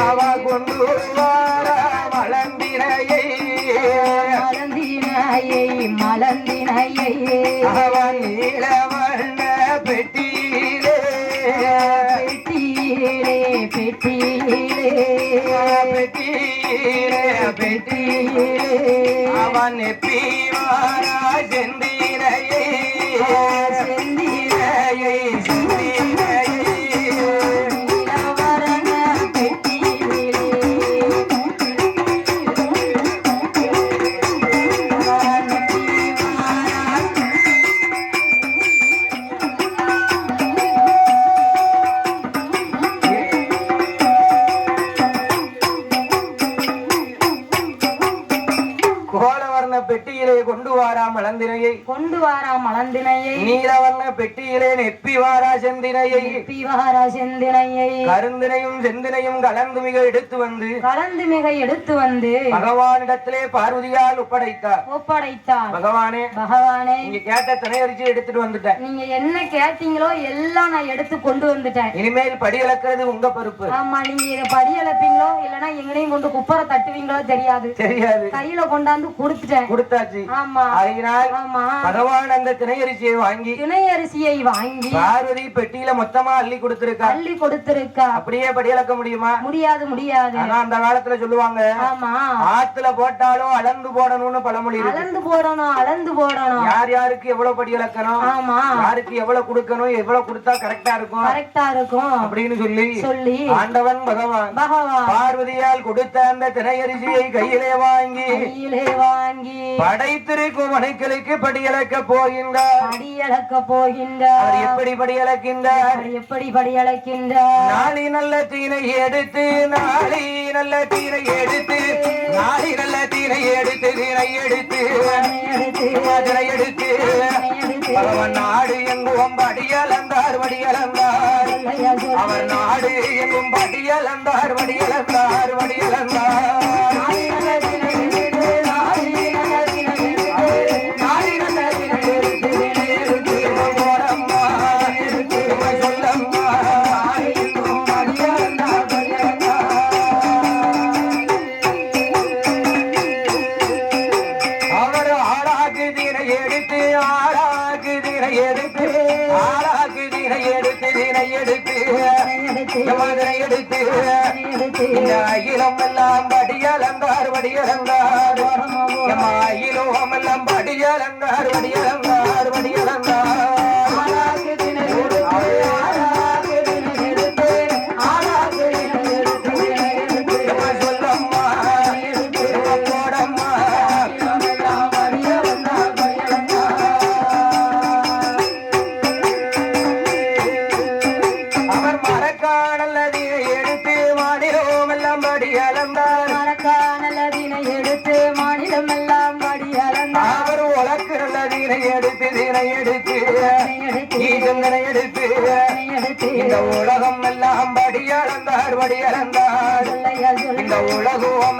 அவ கொண்டு வார மலந்தினையை மலந்தினையை அவன் நீலவண்ண பெட்டியிலே பெட்டியிலே. பெட்டியிலே பெட்டியிலே பெட்டியிலே அவன் எப்பீவாரா வாரா மலந்தினையை நீலவர்ண பெட்டியிலே நெப்பி வாரா செந்தினையை. பிவாரா செந்தினையை. கருந்தினையும் செந்தினையும் கலந்து மிக எடுத்து வந்து கலந்து மிக எடுத்து வந்து பகவானிடத்திலே பார்வதியால் ஒப்படைத்தார். ஒப்படைத்தார். பகவானே பகவானே நீங்க கேட்ட திணையரிசி எடுத்துட்டு வந்துட்டேன். நீங்க என்ன கேட்டீங்களோ எல்லாம் நான் எடுத்து கொண்டு வந்துட்டேன். இனிமேல் படி இழக்கிறது உங்க பொறுப்பு. ஆமா நீங்க இதை படி இழப்பீங்களோ இல்லைன்னா எங்கனையும் கொண்டு குப்பரை தட்டுவீங்களோ தெரியாது. தெரியாது. கையில கொண்டாந்து கொடுத்துட்டேன். கொடுத்தாச்சு. ஆமா. அதனால் ஆமா. பகவான் அந்த திணையரிசியை வாங்கி திணை அரிசியை வாங்கி பார்வதி பெட்டியில மொத்தமா அள்ளி கொடுத்திருக்கா? அள்ளி கொடுத்திருக்கா? அப்படியே படி இழக்க முடியுமா? முடியாது முடியாது. ஆனா அந்த காலத்துல சொல்லுவாங்க ஆமா. ஆத்துல போட்டாலும் அளந்து போடணும்னு பழமொழி அளந்து போடணும் அளந்து போடணும். யார் யாருக்கு எவ்வளவு படி இழக்கணும் ஆமா. யாருக்கு எவ்வளவு கொடுக்கணும்? எவ்வளவு கொடுத்தா கரெக்டா இருக்கும்? கரெக்டா இருக்கும். அப்படின்னு சொல்லி சொல்லி ஆண்டவன் பகவான் பகவான் பார்வதியால் கொடுத்த அந்த திரையரிசியை கையிலே வாங்கி கையிலே வாங்கி படைத்திருக்கும் மனைக்களுக்கு படியளக்க போகின்றார். படியளக்க போகின்ற அவர் எப்படி படியளக்கின்றார்? எப்படி படியளக்கின்றார்? நாளி நல்ல தீனை எடுத்து நாளி நல்ல தீனை எடுத்து நாளி நல்ல தீனை எடுத்து தீனை எடுத்து மதுரை எடுத்து. பகவன் நாடு எங்கும் சொல்லையா சொல். அவர் நாடு எங்கும் படியலந்தார் படியலந்தார் படியலந்தார் அகிலம் எல்லாம் படியலந்தார் படியலந்தார் எம் எல்லாம் படியலந்தார் படியலந்தார் படியலந்தார்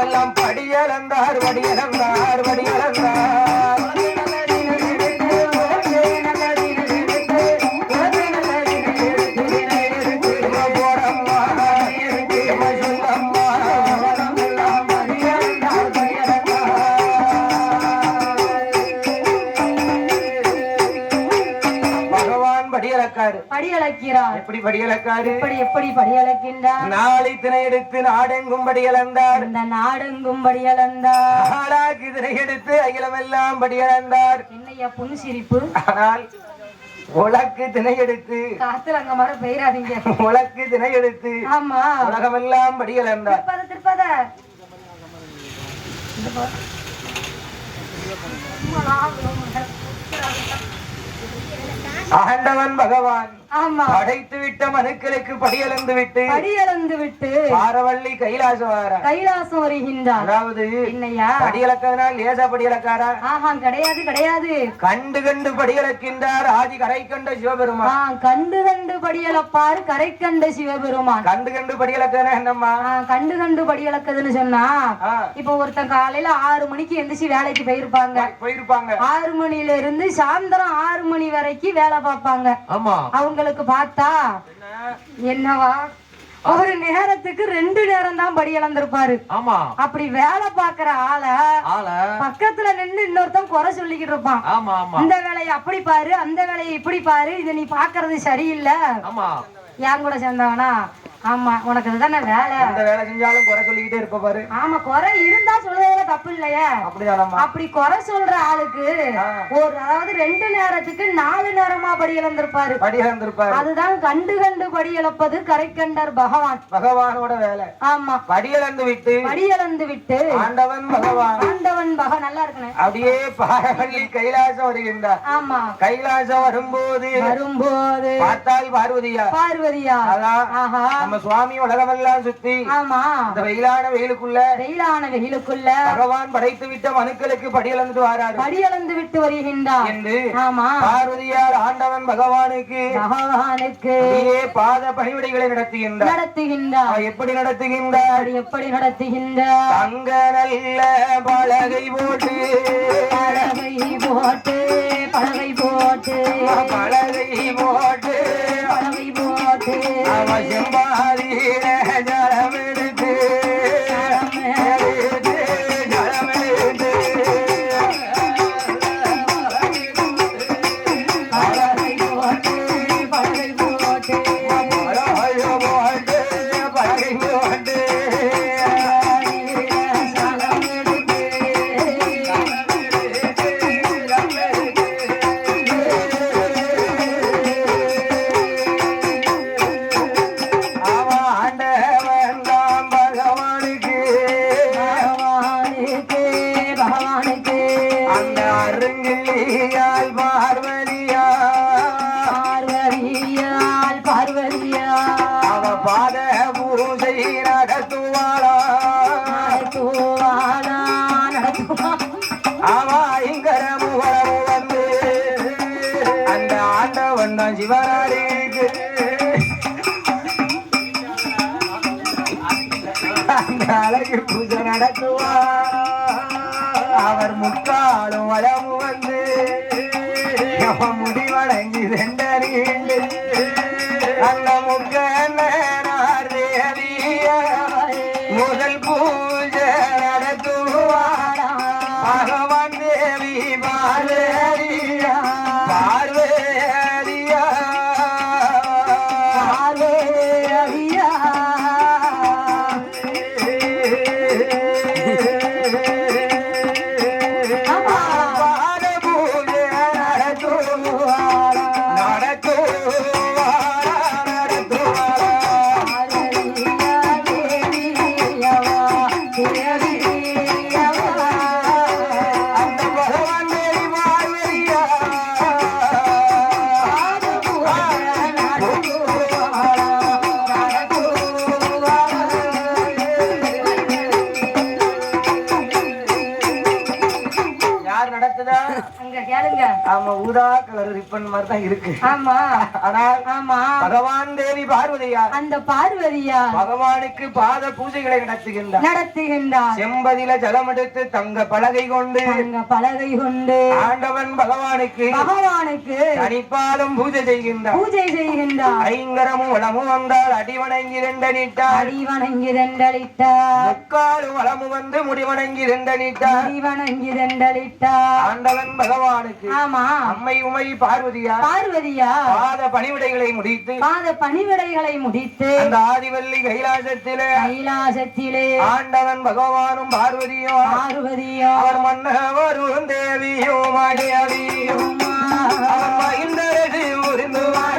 எல்லாம் படி அளந்தார் எப்படி படியலக்காரு? எப்படி எப்படி படி அளக்கின்றார் நாளை தினை எடுத்து நாடெங்கும் படியலந்தார். இந்த நாடெங்கும் படி அளந்தார் ஆளாக்கு தினை எடுத்து அகிலமெல்லாம் படியலந்தார். என்னையா புன்சிரிப்பு ஆனால் உலக்கு தினை எடுத்து காத்துல அங்க மர பெயராதீங்க உலக்கு தினை எடுத்து ஆமா. உலகமெல்லாம் படியலந்தார். திருப்பத திருப்பத. ஆண்டவன் பகவான். படைத்து விட்ட மனுக்களுக்கு படியலந்து விட்டு படியளந்து விட்டு பாரவள்ளி கைலாசம் வாரா கைலாசம் வருகின்றார் அதாவது என்னையா? படியலக்கதனால் லேசா படியலக்காரா ஆஹா கிடையாது கிடையாது. கண்டு கண்டு படியலக்கின்றார் ஆதி கரை கண்ட சிவபெருமான் கண்டு கண்டு படியளப்பார் கரை கண்ட சிவபெருமான். கண்டு கண்டு படியலக்கதனா என்னம்மா? கண்டு கண்டு படியளக்குதுன்னு சொன்னா இப்ப ஒருத்தன் காலையில ஆறு மணிக்கு எந்திரிச்சு வேலைக்கு போயிருப்பாங்க. போயிருப்பாங்க. ஆறு மணில இருந்து சாயந்தரம் ஆறு மணி வரைக்கும் வேலை பார்ப்பாங்க. ஆமா. அவங்களுக்கு பார்த்தா? என்னவா? ஒரு நேரத்துக்கு ரெண்டு நேரம் தான் படி இழந்திருப்பாரு. ஆமா. அப்படி வேலை பாக்குற ஆளை பக்கத்துல நின்னு இன்னொருத்தன் குறை சொல்லிக்கிட்டு இருப்பான். ஆமா ஆமா. இந்த வேலையை அப்படி பாரு அந்த வேலையை இப்படி பாரு இது நீ பாக்குறது சரியில்லை. ஆமா. என் கூட சேர்ந்தவனா? ஆமா உனக்கு இதுதானே வேலை? இந்த வேலை செஞ்சாலும் குறை சொல்லிக்கிட்டே இருப்ப பாரு. ஆமா குறை இருந்தா சொல்றதுல தப்பு இல்லையே? அப்படிதானம்மா. அப்படி குறை சொல்ற ஆளுக்கு. ஒரு அதாவது ரெண்டு நேரத்துக்கு நாலு நேரமா படி இழந்திருப்பாரு. படி இருந்திருப்பாரு அதுதான் கண்டு கண்டு படி இழப்பது கரைக்கண்டர் பகவான். பகவானோட வேலை. ஆமா. படி இழந்து விட்டு படி இழந்து விட்டு ஆண்டவன் பகவான். ஆண்டவன் பக நல்லா இருக்கணும். அப்படியே பாரவள்ளி கைலாசம் வருகின்றார். ஆமா. கைலாசம் வரும்போது வரும்போது பார்த்தால் பார்வதியா பார்வதியா அதான் ஆஹா. நம்ம சுவாமி உலகமெல்லாம் சுத்தி ஆமா. இந்த வெயிலான வெயிலுக்குள்ள வெயிலான வெயிலுக்குள்ள பகவான் படைத்து விட்ட மனுக்களுக்கு படி இழந்துட்டு வாராரு. படி இழந்து விட்டு வருகின்றார். என்று ஆமா. பார்வதியார் ஆண்டவன் பகவானுக்கு பகவானுக்கு பாத பணிவிடைகளை நடத்துகின்றார். நடத்துகின்றார். எப்படி நடத்துகின்றார்? எப்படி நடத்துகின்றார்? தங்க நல்ல பலகை போட்டு. பலகை போட்டு பலகை போட்டு. பலகை போட்டு. பலகை போட்டு அவசியம் பாரீரே முடி முடிவடங்கி ரெண்டறிண்டு அந்த முக்க நடத்துதா அங்க கேளுங்க. ஆமா ஊதா கலர் ரிப்பன் மாதிரி தான் இருக்கு. ஆமா. ஆனால் ஆமா. பகவான் தேவி பார்வதியா? அந்த பார்வதியா? பகவானுக்கு பாத பூஜைகளை நடத்துகின்றார். நடத்துகின்றார். செம்பதில ஜலம் எடுத்து தங்க பலகை கொண்டு அங்க பலகை கொண்டு ஆண்டவன் பகவானுக்கு பகவானுக்கு தனிப்பாலும் பூஜை செய்கின்றார். பூஜை செய்கின்றார். ஐங்கரமும் வளமும் வந்தால் அடிவணங்கி ரெண்டனிட்டார் அடி வணங்கி ரெண்டளிட்டார். முக்காலும் வளமும் வந்து முடிவணங்கி ரெண்டனிட்டார் அடி வணங்கி ரெண்டளிட்டார். ஆண்டவன் பகவானுக்கு ஆமா. அம்மை உமை பார்வதியா? பார்வதியா? பாத பணிவிடைகளை முடித்து பாத பணிவிடைகளை முடித்து அந்த ஆதிவல்லி கைலாசத்திலே கைலாசத்திலே ஆண்டவன் பகவானும் பார்வதியும் பார்வதியோ அவர் மன்னவரும் தேவியும் அடியவியும் அவர் மனைவியுமாய்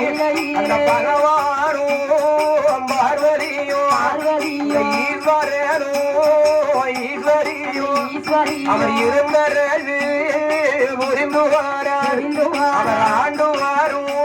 அந்த பகவானும் பார்வதியும் ஈஸ்வரனும் ஈஸ்வரியும் அவர் இருந்தரது புரிந்து வாரார். அவர் ஆண்டு வாரும்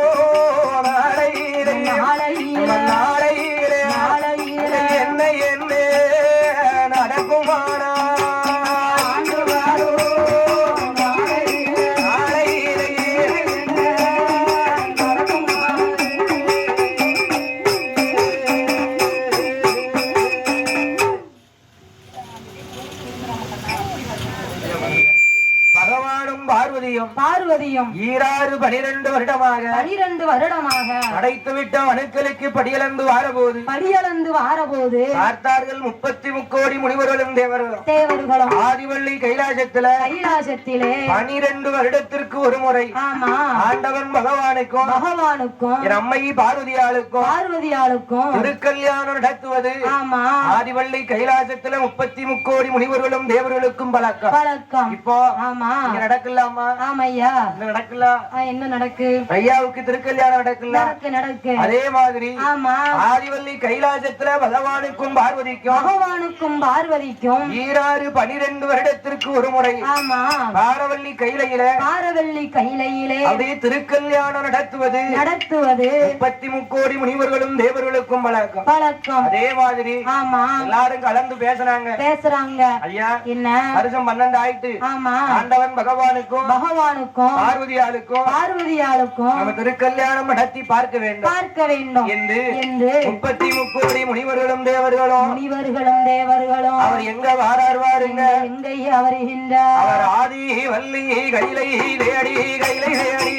பார்வதியும் ஈராறு பனிரெண்டு வருடமாக பனிரெண்டு வருடமாக அடைத்துவிட்ட அணுக்களுக்கு படியளந்து வாரபோது படியளந்து வாரபோது பார்த்தார்கள் முப்பத்தி முக்கோடி முனிவர்களும் தேவர்களும். தேவர்களும். ஆதிவள்ளி கைலாசத்துல கைலாசத்திலே பனிரெண்டு வருடத்திற்கு ஒரு முறை ஆமா. ஆண்டவன் பகவானுக்கும் பகவானுக்கும் அம்மை பார்வதியாளுக்கும் பார்வதியாளுக்கும் திருக்கல்யாணம் நடத்துவது ஆமா. ஆதிவள்ளி கைலாசத்துல முப்பத்தி முக்கோடி முனிவர்களும் தேவர்களுக்கும் பழக்கம். பழக்கம். இப்போ ஆமா. நடக்கலாமா? ஆமையா. இங்க நடக்கல என்ன நடக்கு? ஐயாவுக்கு திருக்கல்யாணம் நடக்கல நடக்கு நடக்கு. அதே மாதிரி ஆமா. ஆதிவள்ளி கைலாசத்துல பகவானுக்கும் பார்வதிக்கும் பகவானுக்கும் பார்வதிக்கும் ஈராறு பனிரெண்டு வருடத்திற்கு ஒரு முறை ஆமா. பாரவள்ளி கைலையில பாரவல்லி கைலையிலே அப்படியே திருக்கல்யாணம் நடத்துவது நடத்துவது முப்பத்தி முக்கோடி முனிவர்களும் தேவர்களுக்கும் வழக்கம். பழக்கம் அதே மாதிரி ஆமா. எல்லாரும் கலந்து பேசுனாங்க பேசுறாங்க. ஐயா என்ன? வருஷம் பன்னெண்டு ஆயிட்டு. ஆமா. ஆண்டவன் பகவானுக்கும் பகவானுக்கும் பார்வதியாளுக்கும் பார்வதியாளுக்கும் நம்ம திருக்கல்யாணம் நடத்தி பார்க்க வேண்டும். பார்க்க வேண்டும். என்று என்று முப்பத்தி முக்கோடி முனிவர்களும் தேவர்களும் முனிவர்களும் தேவர்களும் அவர் எங்க வாரார் வாருங்க. எங்கையா வருகின்றார். அவர் ஆதி வள்ளி கைலை தேடி கைலை தேடி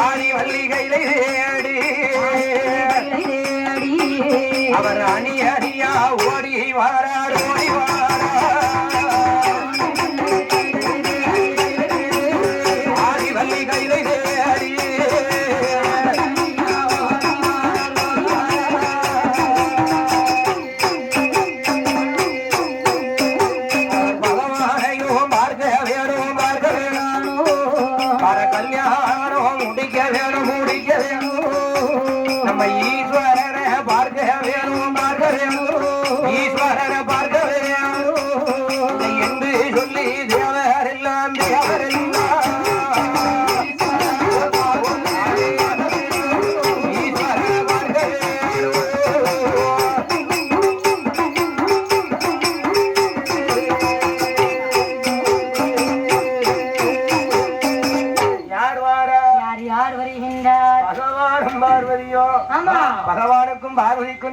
ஆதி வள்ளி கைலை தேடி. அவர் அணி அணியா ஓடி வாரார் ஓடி வாரார்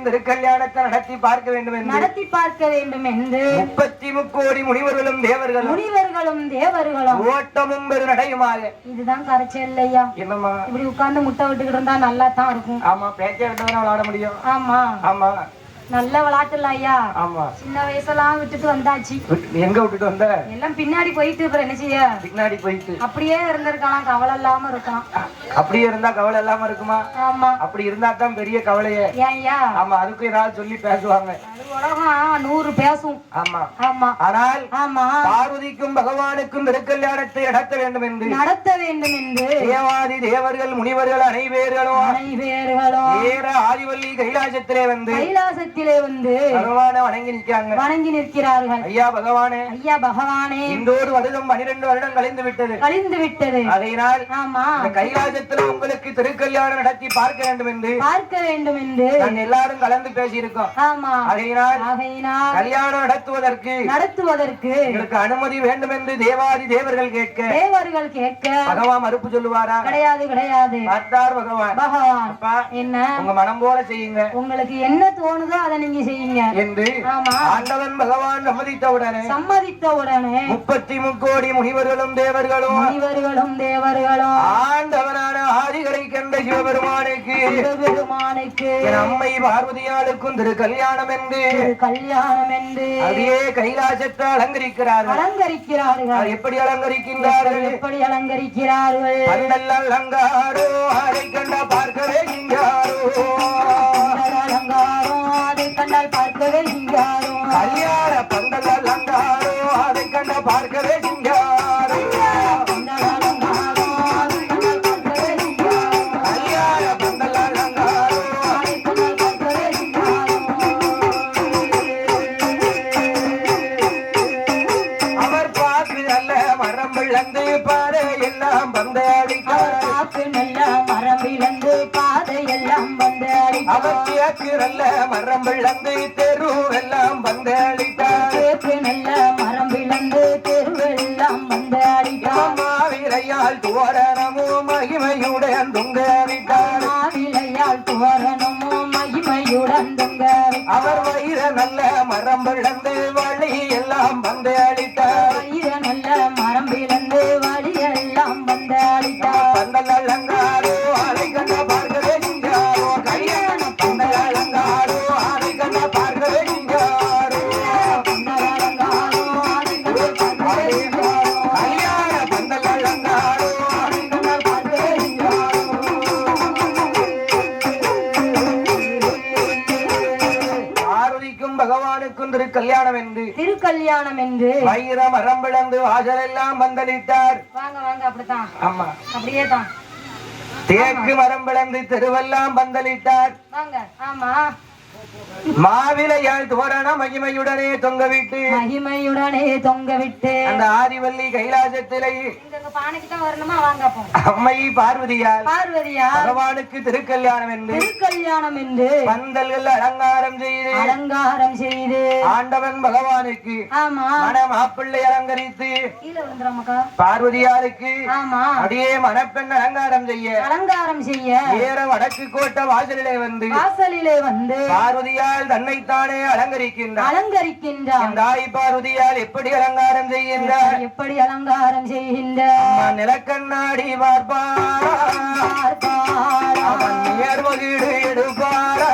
திருக்கல்யாணத்தை நடத்தி பார்க்க வேண்டும் என்று நடத்தி பார்க்க வேண்டும் என்று முப்பத்தி முக்கோடி முனிவர்களும் தேவர்களும் முனிவர்களும் தேவர்களும் ஓட்டமும் பெரு நடையுமாக இதுதான் கரைச்சல் இல்லையா? என்னம்மா? இப்படி உட்கார்ந்து முட்டை விட்டுக்கிட்டு இருந்தா நல்லா தான் இருக்கும். ஆமா பேச்ச விட்டவன விளையாட முடியும். ஆமா. ஆமா. நல்ல விளையாட்டுல ஐயா. ஆமா. சின்ன வயசெல்லாம் விட்டுட்டு வந்தாச்சு. எங்க விட்டுட்டு வந்த? எல்லாம் பின்னாடி போயிட்டு அப்புறம் என்ன செய்ய? பின்னாடி போயிட்டு. அப்படியே இருந்திருக்கலாம் கவலை இல்லாம இருக்கலாம். அப்படியே இருந்தா கவலை இல்லாம இருக்குமா? ஆமா. அப்படி இருந்தா தான் பெரிய கவலையே. ஏன்யா ஆமா அதுக்கும் ஏதாவது சொல்லி பேசுவாங்க. நூறு பேசும். ஆமா. ஆமா. ஆனால் ஆமா. பார்வதிக்கும் பகவானுக்கும் திருக்கல்யாணத்தை நடத்த வேண்டும் என்று. நடத்த வேண்டும் என்று. தேவாதி தேவர்கள் முனிவர்கள் அனைவர்களும் அனைவர்களும் ஏற ஆதிவள்ளி கைலாசத்திலே வந்து கைலாசத்திலே வந்து பகவானை வணங்கி நிற்காங்க வணங்கி நிற்கிறார்கள். ஐயா பகவானே. ஐயா பகவானே. இந்தோடு வருடம் பனிரெண்டு வருடம் கழிந்து விட்டது. கழிந்து விட்டது. அதையினால் ஆமா. கைலாசத்துல உங்களுக்கு திருக்கல்யாணம் நடத்தி பார்க்க வேண்டும் என்று பார்க்க வேண்டும் என்று எல்லாரும் கலந்து பேசியிருக்கோம். ஆமா. அதையினால் ஆகையினால் கல்யாணம் நடத்துவதற்கு நடத்துவதற்கு எங்களுக்கு அனுமதி வேண்டும் என்று தேவாதி தேவர்கள் கேட்க தேவர்கள் கேட்க பகவான் மறுப்பு சொல்லுவாரா? கிடையாது கிடையாது. பார்த்தார் பகவான். பகவான் என்ன? உங்க மனம் போல செய்யுங்க. உங்களுக்கு என்ன தோணுதோ அதை நீங்க செய்யுங்க. என்று ஆண்டவன் பகவான் சம்மதித்தவுடனே சம்மதித்த உடனே முப்பத்தி முக்கோடி முனிவர்களும் தேவர்களும் முனிவர்களும் தேவர்களும் ஆண்டவனான ஆதிகளை கண்ட சிவபெருமானுக்கு சிவபெருமானுக்கு அம்மை பார்வதியாளுக்கும் திரு கல்யாணம் என்று கல்யாணம் என்று அப்படியே கைலாசத்தை அலங்கரிக்கிறார்கள். அலங்கரிக்கிறார்கள். எப்படி அலங்கரிக்கின்றார்கள்? எப்படி அலங்கரிக்கிறார்கள்? அலங்காரோ அதை கண்ட பார்க்கவே இங்காரோ. பந்தல் அலங்காரம் அதை கண்டால் பார்க்கவே சிங்காரம் கல்யாண பந்தல் அலங்காரோ அதை கண்ட பார்க்கவே கிழக்கு நல்ல மரம் விளந்து தெருவெல்லாம் பந்தளித்தார் கேக்கு நல்ல மரம் விளந்து தெருவெல்லாம் வந்து அடித்தார் மாவிரையால் தோரணமும் மகிமையுடன் துங்கவிட்டார். மாவிளையால் தோரணமோ மகிமையுடன் தொங்க அவர் வயிற நல்ல மரம் விளந்து வழி எல்லாம் பந்தளித்தார் திருக்கல்யாணம் என்று. வைர மரம் விளந்து வாசலெல்லாம் பந்தலிட்டார் வாங்க வாங்க அப்படித்தான். ஆமா. அப்படியே தான் தேக்கு மரம் விளந்து தெருவெல்லாம் பந்தலிட்டார் வாங்க ஆமா. மாவிலையால் தோரண மகிமையுடனே தொங்கவிட்டு மகிமையுடனே தொங்க விட்டு அந்த ஆதிவல்லி கைலாசத்திலே இங்க பானைக்கு தான் வரணுமா? வாங்க அப்போ. அம்மை பார்வதியால் பார்வதியா பகவானுக்கு திருக்கல்யாணம் என்று திருக்கல்யாணம் என்று பந்தல்கள் அலங்காரம் செய்து அலங்காரம் செய்து. ஆண்டவன் பகவானுக்கு ஆமா. மாப்பிள்ளை அலங்கரித்து பார்வதியாருக்கு ஆமா. அப்படியே மணப்பெண் அலங்காரம் செய்ய அலங்காரம் செய்ய. ஏற வடக்கு கோட்டை வாசலிலே வந்து வாசலிலே வந்து பார்வதியால் தன்னைத்தானே அலங்கரிக்கின்றார். அலங்கரிக்கின்றார். தாய் பார்வதியால் எப்படி அலங்காரம் செய்கின்றார்? எப்படி அலங்காரம் செய்கின்ற அம்மா நிலக்கண்ணாடி பார்ப்பாரா? அவன் நேர்வகீடு எடுப்பாரா எடுப்பாரா,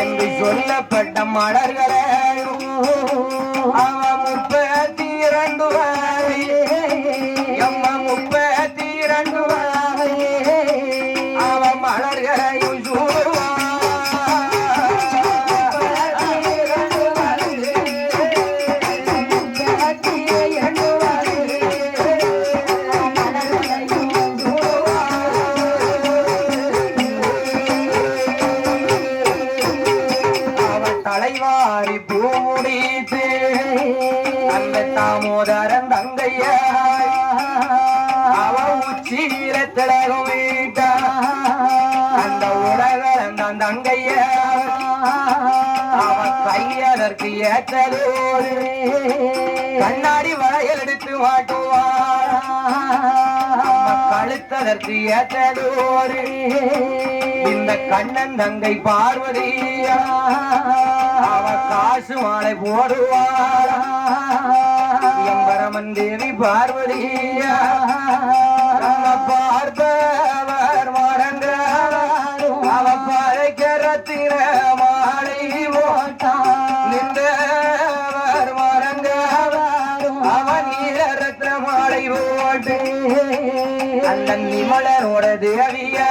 என்று சொல்லப்பட்ட மலர்களையும் ஏற்றலோடு கண்ணாடி வளையல் எடுத்து மாட்டுவார் கழுத்ததற்கு ஏற்றலோடு இந்த கண்ணன் தங்கை பார்வதியா அவ காசு மாலை போடுவார் எம்பரமன் தேவி பார்வதியா நம்ம நிமலரோட தேவியா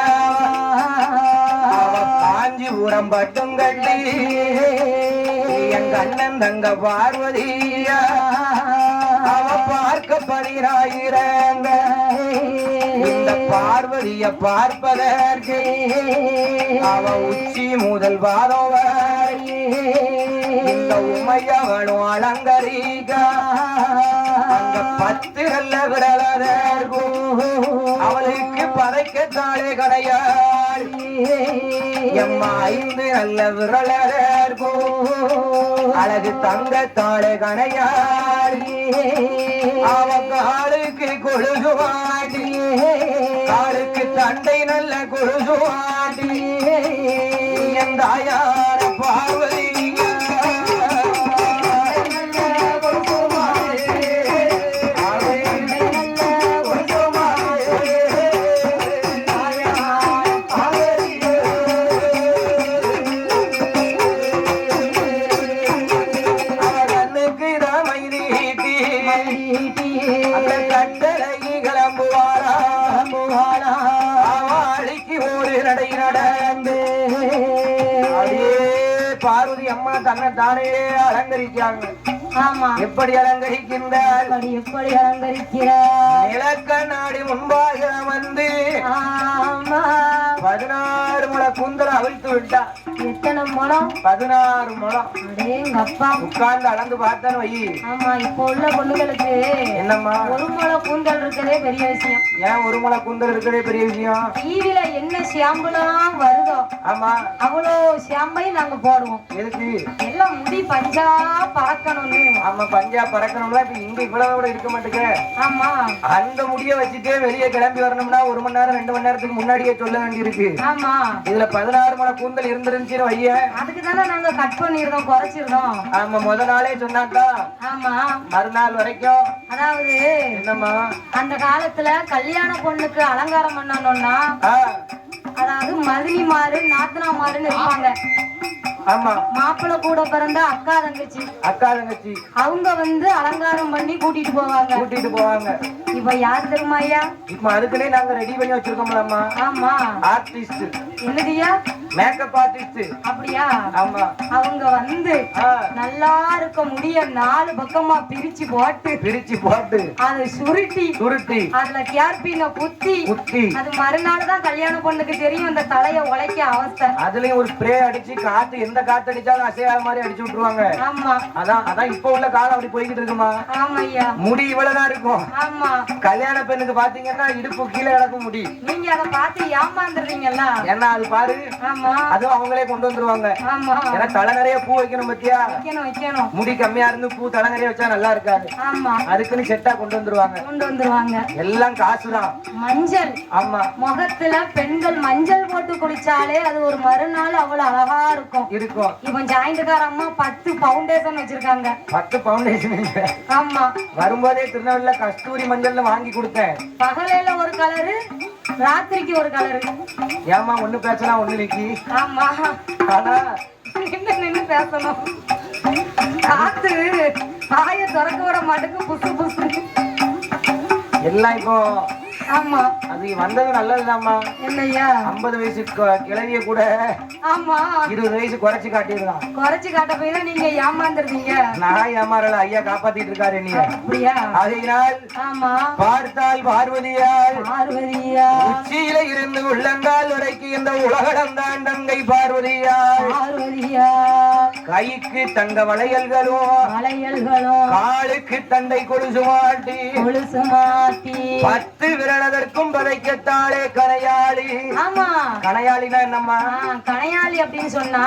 அவ காஞ்சிபுரம் பட்டும் கட்டி எங்க அண்ணன் தங்க பார்வதியா? அவ பார்க்க பதினாயிரங்க இந்த பார்வதிய பார்ப்பதற்கு அவ உச்சி முதல் பாதம் இந்த உமையவனும் அலங்கரிகா அவளுக்கு தாழே கடையாள் எம்மா ஐந்து நல்ல விரலதற்கும் அழகு தங்க தாழே கடையாள் அவங்க ஆளுக்கு கொழுகுவாடி ஆளுக்கு தண்டை நல்ல கொழுகுவாடி என் தாயார பார்வதி அம்மா தன்னை தானே அலங்கரிக்காங்க ஆமா. எப்படி அலங்கரிக்கின்றார்? எப்படி அலங்கரிக்கிறார்? நிலக்கண்ணா கண்ணாடி முன்பாக வந்து ஆமா. பதினாறு முளை குந்தலை அவிழ்த்து விட்டா. எத்தனை முழம்? பதினாறு முளம் அடேங்கப்பா உட்கார்ந்து அளந்து பார்த்தேன்னு வை. ஆமா இப்போ உள்ள பொண்ணுகளுக்கு என்னம்மா? ஒரு முளை கூந்தல் இருக்கிறதே பெரிய விஷயம். ஏன் ஒரு முளை குந்தல் இருக்கிறதே பெரிய விஷயம்? டிவில என்ன ஷாம்புலாம் வருதோ ஆமா. அவ்வளோ ஷாம்பையும் நாங்க போடுவோம். எதுக்கு? எல்லாம் முடி பஞ்சா பறக்கணும்னு. ஆமா பஞ்சா பறக்கணும்னா இப்ப இங்க இவ்வளவு கூட இருக்க மாட்டேங்க ஆமா. அந்த முடிய வச்சுட்டே வெளியே கிளம்பி வரணும்னா ஒரு மணி நேரம் ரெண்டு மணி நேரத்துக்கு முன்னாடியே சொல்ல வேண்டியிருக்கு. ஆமா. இதுல பதினாறு முளை கூந்தல் இருந்துருந்துச்சு வையன் அதுக்கு தானே நாங்க கட் பண்ணிருந்தோம் குறைச்சிருந்தோம். ஆமா முத நாளே சொன்னாதான் ஆமா. மறுநாள் வரைக்கும். அதாவது என்னம்மா? அந்த காலத்துல கல்யாண பொண்ணுக்கு அலங்காரம் பண்ணணும்னா அதாவது மதினி மாறு நாத்தனா மாறுன்னு இருப்பாங்க. ஆமா. மாப்பிள்ளை கூட பிறந்த அக்கா தங்கச்சி. அக்கா தங்கச்சி. அவங்க வந்து அலங்காரம் பண்ணி கூட்டிட்டு போவாங்க. கூட்டிட்டு போவாங்க. இப்ப யார் தெரியுமா ஐயா? இப்ப அதுக்குன்னே நாங்க ரெடி பண்ணி வச்சிருக்கோம்லம்மா. ஆமா. ஆர்டிஸ்ட் என்னதுயா மேக்கப் ஆர்டிஸ்ட் அப்படியா? ஆமா. அவங்க வந்து நல்லா இருக்க முடிய நாலு பக்கமா பிரிச்சு போட்டு பிரிச்சு போட்டு. அதை சுருட்டி சுருட்டி. அதுல கேர்பின குத்தி குத்தி. அது மறுநாள் தான் கல்யாண பொண்ணுக்கு தெரியும் இந்த தலைய உழைக்க அவஸ்தை. அதுலயும் ஒரு ஸ்ப்ரே அடிச்சு காத்து எந்த காத்து அடிச்சாலும் அசையாத மாதிரி அடிச்சு விட்டுருவாங்க. ஆமா. அதான் அதான் இப்ப உள்ள காலம் அப்படி போய்கிட்டு இருக்குமா? ஆமா ஐயா முடி இவ்வளவுதான் இருக்கும். ஆமா. கல்யாண பெண்ணுக்கு பாத்தீங்கன்னா இடுப்பு கீழே கிடக்கும் முடி. நீங்க அதை பார்த்து ஏமாந்துடுறீங்கல்ல? ஏன்னா அது பாரு. அதுவும் அவங்களே கொண்டு வந்துருவாங்க. ஆமா. ஏன்னா தலை நிறைய பூ வைக்கணும் பத்தியா? முடி கம்மியா இருந்து பூ தலை நிறைய வச்சா நல்லா இருக்காது. ஆமா. அதுக்குன்னு செட்டா கொண்டு வந்துருவாங்க. கொண்டு வந்துருவாங்க. எல்லாம் காசுதான். மஞ்சள். ஆமா. முகத்துல பெண்கள் மஞ்சள் போட்டு குளிச்சாலே அது ஒரு மறுநாள் அவ்வளவு அழகா இருக்கும். இருக்கும். இவன் ஜாயிண்ட்கார அம்மா பத்து பவுண்டேஷன் வச்சிருக்காங்க. பத்து பவுண்டேஷன் ஆமா. வரும்போதே திருநெல்வேலியில கஸ்தூரி மஞ்சள்னு வாங்கி கொடுத்தேன். பகலையில ஒரு கலரு ராத்திரிக்கு ஒரு கலரு. ஏமா ஒண்ணு பேசலாம் ஒண்ணு நிக்கி ஆமா. ஆனா நின்னு நின்னு பேசணும்? காத்து ஆய திறக்க விட மாட்டேங்க புசு புசு எல்லாம் இப்போ ஆமா. அது வந்தது நல்லதுதாம்மா. என்னய்யா? ஐம்பது வயசு க- கிழவிய கூட ஆமா. இருபது வயசு குறைச்சு காட்டியிருக்கான். குறைச்சு காட்ட போய் தான் நீங்க ஏமாந்துருந்தீங்க நான் ஏமாறல ஐயா காப்பாத்திட்டு இருக்காரு நீ அப்படியா? ஆகையினால் ஆமா. பார்த்தால் பார்வதியால் பார்வதியா உச்சியில இருந்து உள்ளங்கால் வரைக்கும் இந்த உலகம் தான் தங்கை பார்வதியால். பார்வதியா கைக்கு தங்க வளையல்களும் மலையல்களும் காலுக்கு தண்டை கொலுசு மாட்டி கொலுசு மாட்டி பத்து விரலதற்கும் பதைக்கத்தாளே கனையாளி ஆமா. கனையாளினா என்னம்மா? ஆ, கணையாளி அப்படின்னு சொன்னா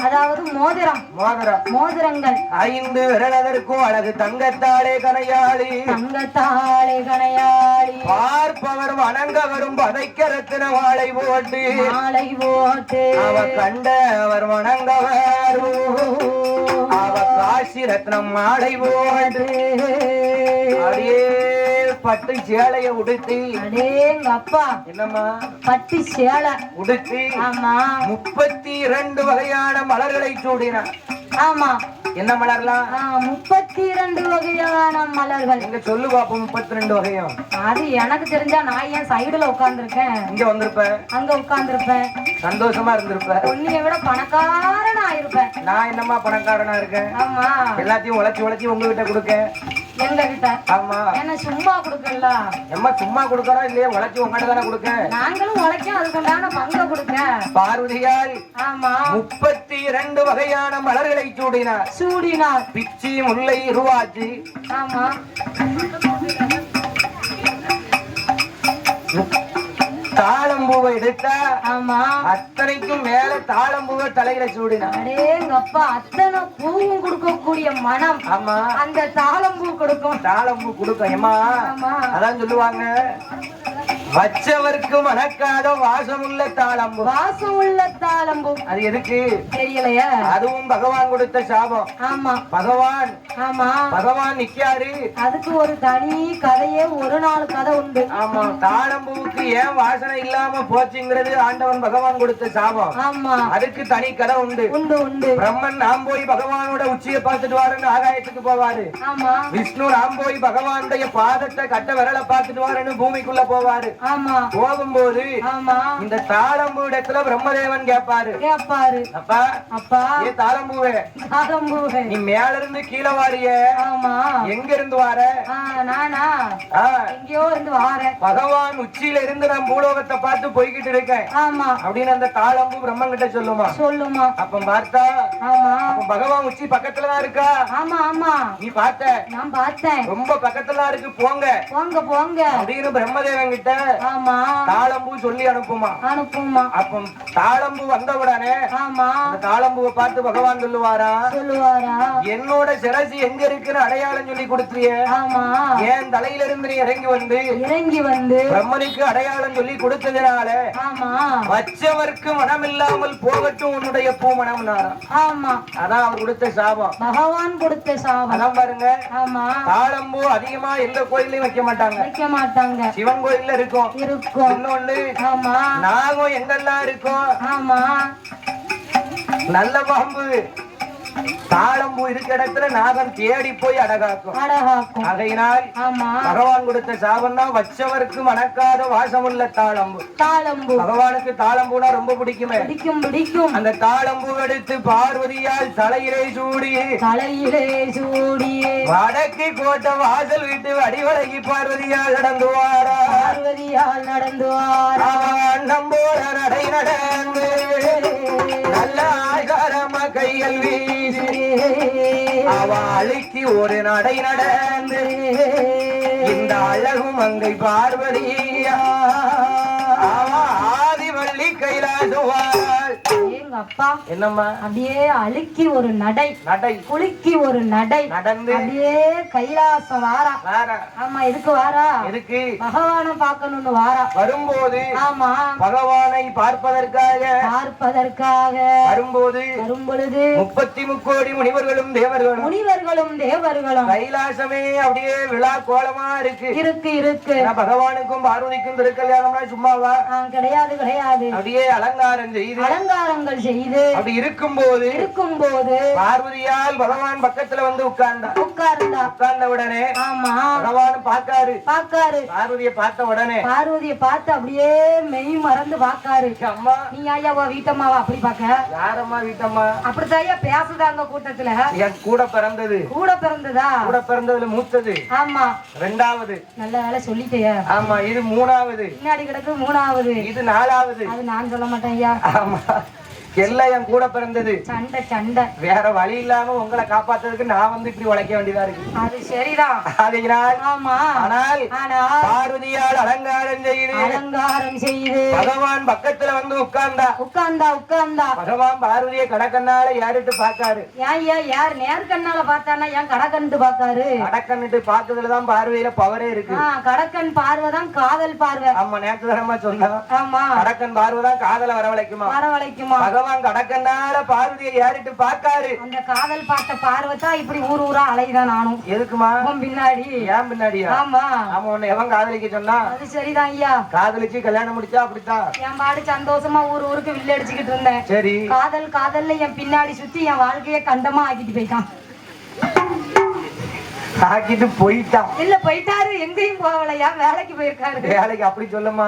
அதாவது மோதிரம். மோதிரம். மோதிரங்கள். ஐந்து விரலதற்கும் அழகு தங்கத்தாளே கனையாளி தங்கத்தாளை கணையாளி. பார்ப்பவர் வணங்க வரும் பதைக்க ரத்தின வாழை போட்டு மாலை போட்டு அவ கண்ட அவர் வணங்கவர். அவ காசி ரத்னம் மாலை போட்டு அப்படியே பட்டு சேலைய உடுத்தி. அடேங்க அப்பா? என்னம்மா? பட்டு சேலை. உடுத்தி. ஆமா. முப்பத்தி இரண்டு வகையான மலர்களை சூடினார். ஆமா. என்ன மலர்லாம் முப்பத்தி இரண்டு வகையான மலர்கள். எங்க சொல்லு பாப்போம் முப்பத்தி ரெண்டு வகையும். அது எனக்கு தெரிஞ்சா நான் ஏன் சைடுல உட்கார்ந்துருக்கேன்? இங்க வந்திருப்ப. அங்க உட்கார்ந்துருப்பேன் சந்தோஷமா இருந்திருப்ப. பொண்ணிய விட பணக்காரனா இருப்பேன். நான் என்னம்மா பணக்காரனா இருக்கேன்? ஆமா. எல்லாத்தையும் உழைச்சி உழைச்சி உங்ககிட்ட கொடுக்க. எங்க கிட்ட ஆமா. என்ன சும்மா கொடுக்கல? எம்மா சும்மா கொடுக்கறோம் இல்லையா? உழைச்சி உங்ககிட்ட தானே கொடுக்க? நாங்களும் உழைக்கும் அதுக்குண்டான பங்க கொடுக்க. பார்வதியால் ஆமா. முப்பத்தி இரண்டு வகையான மலர்களை சூடினார். சூடினார். பிச்சி முல்லை இருவாச்சி. ஆமா. தாளம்பூவை எடுத்தா ஆமா. அத்தனைக்கும் மேல தாளம்பூவை தலையில சூடினார் அடேங்கப்பா அத்தனை பூவும் கொடுக்கக்கூடிய மனம். ஆமா. அந்த தாளம்பூ கொடுக்கும். தாளம்பூ கொடுக்கும். ஏமா ஆமா. அதான் சொல்லுவாங்க. வச்சவருக்கு மணக்காத வாசமுள்ள தாளம்பூ. வாசம் உள்ள தாளம்பூ. அது எதுக்கு? தெரியலையா. அதுவும் பகவான் கொடுத்த சாபம். ஆமா. பகவான். ஆமா. பகவான் நிக்காரு. அதுக்கு ஒரு தனி கதையே ஒரு நாள் கதை உண்டு. ஆமா. தாளம்பூவுக்கு ஏன் வாசனை இல்லாம போச்சுங்கிறது ஆண்டவன் பகவான் கொடுத்த சாபம். ஆமா. அதுக்கு தனி கதை உண்டு. உண்டு உண்டு. பிரம்மன் நாம் போய் பகவானோட உச்சியை பார்த்துட்டு வாருன்னு ஆகாயத்துக்கு போவாரு. ஆமா. விஷ்ணு நாம் போய் பகவானுடைய பாதத்தை கட்ட விரலை பார்த்துட்டு வாருன்னு பூமிக்குள்ள போவாரு. போகும்போது ஆமா. இந்த தாளம்பூ இடத்துல பிரம்மதேவன் கேட்பாரு கேப்பாரு. அப்பா அப்பா. ஏ தாளம்பூவே? தாரம்பூவே நீ மேல இருந்து கீழே வாரிய. ஆமா. எங்க இருந்து வார நானா? எங்கேயோ இருந்து வாரேன் பகவான் உச்சியில இருந்து நான் பூலோகத்தை பார்த்து போய்கிட்டு இருக்கேன். ஆமா. அப்படின்னு அந்த தாளம்பூ பிரம்மன் கிட்ட சொல்லுமா? சொல்லுமா. அப்ப பார்த்தா ஆமா. அப்ப பகவான் உச்சி பக்கத்துல தான் இருக்கா? ஆமா ஆமா. நீ பார்த்த? நான் பார்த்தேன். ரொம்ப பக்கத்துல இருக்கு போங்க. போங்க போங்க. அப்படின்னு பிரம்மதேவன் கிட்ட ஆமா. தாளம்பூ சொல்லி அனுப்புமா? அனுப்புமா. அப்ப தாளம்பூ வந்த உடனே ஆமா. அந்த தாளம்பூவை பார்த்து பகவான் சொல்லுவாரா? சொல்லுவாரா? என்னோட சிரசு எங்க இருக்குன்னு அடையாளம் சொல்லி கொடுத்தியே ஆமா. ஏன் தலையில இருந்து நீ இறங்கி வந்து இறங்கி வந்து பிரம்மனுக்கு அடையாளம் சொல்லி கொடுத்ததுனால ஆமா. வச்சவர்க்கு மனம் இல்லாமல் போகட்டும் உன்னுடைய பூ மனம் ஆமா. அதான் அவர் கொடுத்த சாபம். பகவான் கொடுத்த சாபம். அதான் பாருங்க. ஆமா. தாளம்பூ அதிகமா எந்த கோயிலையும் வைக்க மாட்டாங்க. வைக்க மாட்டாங்க. சிவன் கோயில்ல இருக்கும். இருக்கும் இன்னொன்னு ஆமா. நாகம் எங்கெல்லாம் இருக்கும் ஆமா. நல்ல பாம்பு. தாளம்பூ இருக்க இடத்துல நாகம் தேடி போய் அடகாக்கும். அழகாக்கும் ஆமா. பகவான் கொடுத்த சாபம் தான் வச்சவருக்கு மணக்காத வாசமுள்ள தாளம்பு. தாளம்பூ. பகவானுக்கு தாளம்பூனா ரொம்ப பிடிக்குமே. பிடிக்கும் பிடிக்கும். அந்த தாளம்பூ எடுத்து பார்வதியால் தலையிலே சூடி தலையிலே சூடியே வடக்கு கோட்டை வாசல் விட்டு வடிவழகி பார்வதியால் நடந்து வாரா. பார்வதியால் நடந்து வாரா. நம்போட நடை நடந்து நல்ல ஆகாரமா கைகள் வீசி ஒரு நடை நடந்து இந்த அழகும் அங்கை பார்வதியா. அவ ஆதிவள்ளி கைலாசுவாள் அப்பா. என்னம்மா? அப்படியே அழுக்கி ஒரு நடை. நடை. குலுக்கி ஒரு நடை. நடந்து. அப்படியே கைலாசம் வாரா. வேற ஆமா இதுக்கு வாரா? எதுக்கு? பகவான பார்க்கணும்னு வாரா. வரும்போது ஆமா. பகவானை பார்ப்பதற்காக. பார்ப்பதற்காக. வரும்போது வரும் பொழுது முப்பத்தி முக்கோடி முனிவர்களும் தேவர்களும். முனிவர்களும் தேவர்களும். கைலாசமே அப்படியே விழா கோலமா இருக்கு. இருக்கு இருக்கு. பகவானுக்கும் பார்வதிக்கும் திருக்கல்யாணம்னா சும்மாவா? கிடையாது கிடையாது. அப்படியே அலங்காரம் செய்து. அலங்காரங்கள் செய்து அப்படி இருக்கும்போது இருக்கும் போது பார்வதியால் பகவான் பக்கத்துல வந்து உட்கார்ந்தா உட்கார்ந்தா உட்கார்ந்த உடனே ஆமா. பகவான் பார்க்காரு. பாக்காரு பார்வதியை பார்த்த உடனே பார்வதிய பார்த்து அப்படியே மெய் மறந்து பாக்காரு அம்மா. நீ ஐயா உன் வீட்டம்மாவா அப்படி பாக்க யாரம்மா வீட்டம்மா? அப்படித்தான் ஐயா பேசுதாங்க கூட்டத்துல. என் கூட பிறந்தது. கூட பிறந்ததா? கூட பிறந்ததுல மூத்தது. ஆமா. ரெண்டாவது. நல்ல வேலை சொல்லிட்டேயா. ஆமா இது மூணாவது. பின்னாடி கிடக்கு மூணாவது. இது நாலாவது. அது நான் சொல்ல மாட்டேன் ஐயா. ஆமா. எல்லாம் என் கூட பிறந்தது. சண்டை சண்டை. வேற வழி இல்லாம உங்களை காப்பாத்துறதுக்கு நான் வந்து இப்படி உழைக்க வேண்டியதா இருக்கு. அது சரிதான். அதனால் ஆமா. ஆனால் ஆனா பார்வதியால் அலங்காரம் செய்து அலங்காரம் செய்து. பகவான் பக்கத்துல வந்து உட்கார்ந்தா உட்கார்ந்தா உட்கார்ந்தா. பகவான் பார்வதியை கடக்கண்ணால ஏறிட்டு பார்த்தாரு. ஏன் ஐயா யார் நேர்கண்ணால பார்த்தானா ஏன் கடக்கண்டு பார்த்தாரு? கடக்கண்ணிட்டு பார்த்ததுலதான் பார்வையில பவரே இருக்கு. ஆ கடக்கன் பார்வைதான் காதல் பார்வை. ஆமா நேற்று தரமா சொன்னா ஆமா. கடக்கன் பார்வைதான் காதல வரவழைக்குமா? வரவழைக்குமா? பகவான் கடக்கண்ணால பார்வதியை ஏறிட்டு பார்த்தாரு அந்த காதல் பார்த்த பார்வை தான் இப்படி ஊர் ஊரா அலைதான் நானும். எதுக்குமா? பின்னாடி. ஏன் பின்னாடியா? ஆமா. ஆமா உன்னை எவன் காதலிக்க சொன்னா? அது சரிதான் ஐயா. காதலிச்சு கல்யாணம் முடிச்சா அப்படித்தான் என் பாடு சந்தோஷமா ஊர் ஊருக்கு வில்லு அடிச்சுக்கிட்டு இருந்தேன். சரி. காதல் காதல்ல என் பின்னாடி சுத்தி என் வாழ்க்கைய கண்டமா ஆக்கிட்டு போயிட்டான். ஆக்கிட்டு போயிட்டான் இல்ல போயிட்டாரு. எங்கேயும் போகலையா? வேலைக்கு போயிருக்காரு. வேலைக்கு அப்படி சொல்லுமா?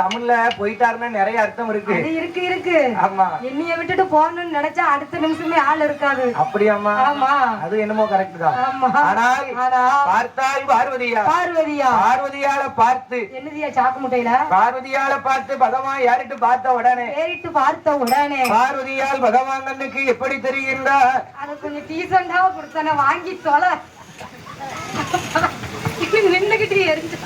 தமிழ்ல போயிட்டாருன்னா நிறைய அர்த்தம் இருக்கு. இருக்கு இருக்கு. ஆமா. என்னைய விட்டுட்டு போகணும்னு நினைச்சா அடுத்த நிமிஷமே ஆள் இருக்காது. அப்படியாம்மா? ஆமா. அது என்னமோ கரெக்ட் தான். ஆனால் ஆனா பார்த்தால் பார்வதியா? பார்வதியா? பார்வதியால பார்த்து. என்னதியா சாக்கு முட்டையில? பார்வதியால பார்த்து பகவான் யாரிட்டு பார்த்த உடனே. ஏறிட்டு பார்த்த உடனே. பார்வதியால் பகவான் கண்ணுக்கு எப்படி தெரிகின்றார்? அது கொஞ்சம் டீசெண்டாவா கொடுத்தானே வாங்கி தொலை. நின்றுகிட்டு எரிஞ்சு